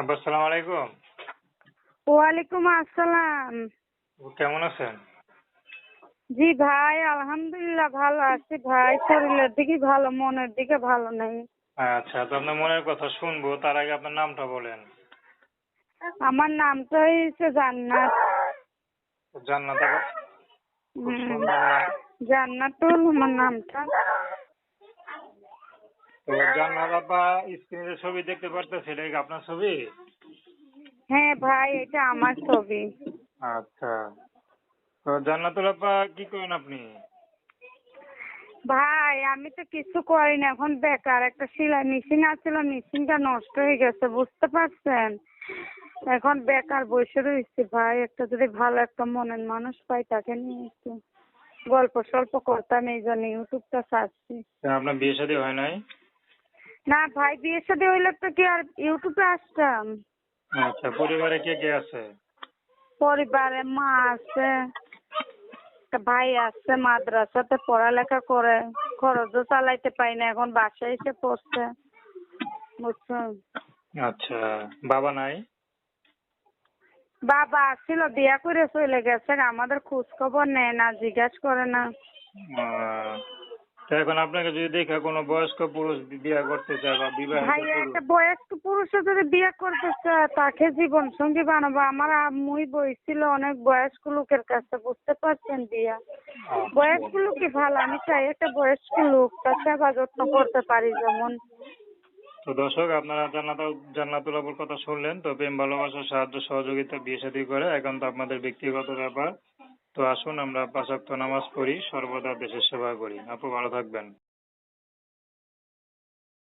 আব্বা আসসালামু আলাইকুম। ওয়ালাইকুম আসসালাম। কেমন আছেন? জি ভাই আলহামদুলিল্লাহ ভালো আছি ভাই। শরীরের দিকে ভালো মনের দিকে ভালো নেই। আচ্ছা তো আপনার মনের কথা শুনব তার আগে আপনার নামটা বলেন। আমার নামটা হয়েছে জান্নাত। জান্নাত জান্নাতুল আমার নামটা। তো জান্নাত আপা স্ক্রিনে ছবি দেখতে কি আপনার ছবি? হ্যাঁ ভাই এটা আমার ছবি। আচ্ছা। তো জান্নাতুল আপা কি করেন আপনি? ভাই আমি তো কিছু করি না এখন বেকার। একটা সেলাই মেশিন আছিল মেশিনটা নষ্ট হয়ে গেছে বুঝতে পারছেন? এখন বেকার বসে রয়েছি ভাই একটা যদি ভালো একটা মনের মানুষ পাই তাকে নিয়ে একটু গল্প সল্প করতাম এই জন্য ইউটিউবটা সার্চছি আপনার বিয়ে শাদী হয় নাই? না ভাই বিয়ের সাথে হইলে তো কি আর ইউটিউবে আসতাম। আচ্ছা পরিবারে কে কে আছে? পরিবারে মা আছে ভাই আছে মাদ্রাসাতে পড়ালেখা করে খরচও চালাইতে পারি না এখন বাসায় এসে পড়ছে বুঝছেন? আচ্ছা বাবা নাই? বাবা আসছিল বিয়া করে চলে গেছে আমাদের খোঁজ খবর নেয় না জিজ্ঞাসা করে না। এখন আপনাকে যদি দেখে কোনো বয়স্ক পুরুষ বিয়ে করতে চায় বা বিবাহিত ভাই পুরুষ। একটা বয়স্ক পুরুষে যদি বিয়ে করতে চায় তাকে জীবন সঙ্গী বানাবো। আমার আম্মুই বইছিল অনেক বয়স্ক লোকের কাছে বুঝতে পারছেন বিয়া বয়স্ক লোকই ভালো আমি চাই একটা বয়স্ক লোক তার সেবা যত্ন করতে পারি যেমন। তো দর্শক আপনারা জান্নাত জান্নাতুল আবুর কথা শুনলেন তো প্রেম ভালোবাসা সাহায্য সহযোগিতা বিয়ে শাদী করে এখন তো আপনাদের ব্যক্তিগত ব্যাপার। তো আসুন আমরা পাঁচ ওয়াক্ত নামাজ পড়ি সর্বদা দেশের সেবা করি। আপু ভালো থাকবেন।